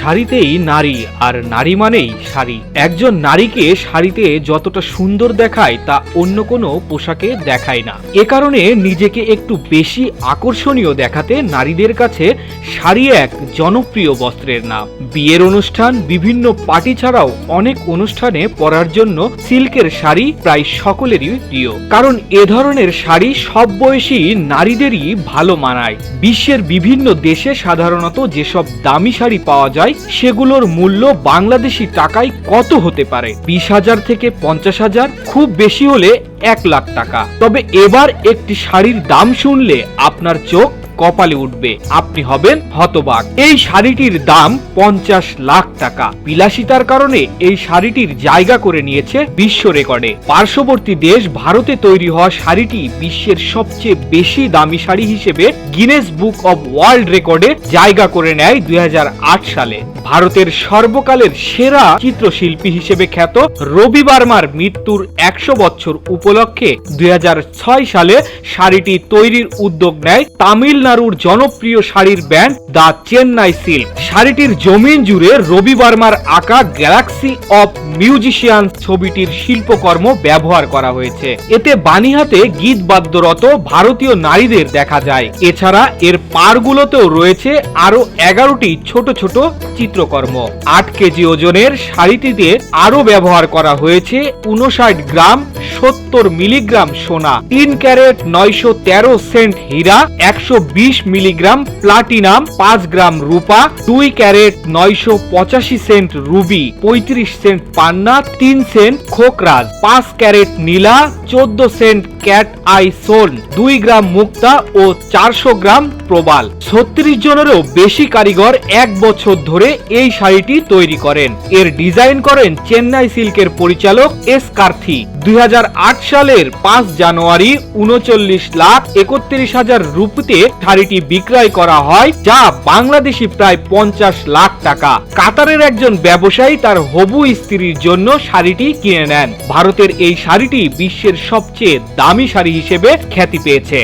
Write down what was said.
শাড়িতেই নারী, আর নারী মানেই শাড়ি। একজন নারীকে শাড়িতে যতটা সুন্দর দেখায়, তা অন্য কোনো পোশাকে দেখায় না। এ কারণে নিজেকে একটু বেশি আকর্ষণীয় দেখাতে নারীদের কাছে শাড়ি এক জনপ্রিয় বস্ত্রের নাম। বিয়ের অনুষ্ঠান, বিভিন্ন পার্টি ছাড়াও অনেক অনুষ্ঠানে পরার জন্য সিল্কের শাড়ি প্রায় সকলেরই প্রিয়। কারণ এ ধরনের শাড়ি সব বয়সী নারীদেরই ভালো মানায়। বিশ্বের বিভিন্ন দেশে সাধারণত যেসব দামি শাড়ি পাওয়া যায় সেগুলোর মূল্য বাংলাদেশি টাকায় কত হতে পারে? বিশ হাজার থেকে পঞ্চাশ হাজার, খুব বেশি হলে এক লাখ টাকা। তবে এবার একটি শাড়ির দাম শুনলে আপনার চোখ কপালে উঠবে। আপনি হবেন হতবাক। এই শাড়িটির দাম পঞ্চাশ লাখ টাকা। বিলাসিতার কারণে এই শাড়িটির জায়গা করে নিয়েছে বিশ্ব রেকর্ডে। পার্শ্ববর্তী দেশ ভারতে তৈরি হওয়া শাড়িটি বিশ্বের সবচেয়ে বেশি দামি শাড়ি হিসেবে গিনেস বুক অব ওয়ার্ল্ড রেকর্ডে জায়গা করে নেয় দুই হাজার আট সালে। ভারতের সর্বকালের সেরা চিত্রশিল্পী হিসেবে খ্যাত রবি বার্মার মৃত্যুর একশো বছর উপলক্ষে দুই হাজার ছয় সালে শাড়িটি তৈরির উদ্যোগ নেয় তামিলনাড়ুর জনপ্রিয় শাড়ির ব্যান্ড দ্য চেন্নাই সিল্ক। শাড়িটির জমিন জুড়ে রবি বার্মার আঁকা গ্যালাক্সি অফ মিউজিশিয়ান ছবিটির শিল্পকর্ম ব্যবহার করা হয়েছে। এতে বানিহাতে গীত বাদ্যরত ভারতীয় নারীদের দেখা যায়। এছাড়া এর পারগুলোতেও রয়েছে আরও এগারোটি ছোট ছোট চিত্রকর্ম। আট কেজি ওজনের শাড়িটিতে আরও ব্যবহার করা হয়েছে উনষাট গ্রাম সত্তর মিলিগ্রাম সোনা, তিন ক্যারেট নয়শো তেরো সেন্ট হীরা, একশো বিশ মিলিগ্রাম প্লাটিনাম, পাঁচ গ্রাম রূপা, দুই ক্যারেট, নয়শো পঁচাশি সেন্ট রুবি, পঁয়ত্রিশ সেন্ট পান্না, তিন সেন্ট খোকরাজ, পাঁচ ক্যারেট নীলা, চোদ্দ সেন্ট ক্যাট আই সোন দুই গ্রাম মুক্তা ও চারশো গ্রাম প্রবাল। ছত্রিশ জনেরও বেশি কারিগর এক বছর ধরে এই শাড়িটি তৈরি করেন। এর ডিজাইন করেন চেন্নাই সিল্কের পরিচালক এস কার্থি। দু হাজার আট সালের পাঁচ জানুয়ারি উনচল্লিশ লাখ একত্রিশ হাজার রুপিতে শাড়িটি বিক্রয় করা হয়, যা বাংলাদেশি প্রায় পঞ্চাশ লাখ টাকা। কাতারের একজন ব্যবসায়ী তার হবু স্ত্রীর জন্য শাড়িটি কিনে নেন। ভারতের এই শাড়িটি বিশ্বের সবচেয়ে দামি শাড়ি হিসেবে খ্যাতি পেয়েছে।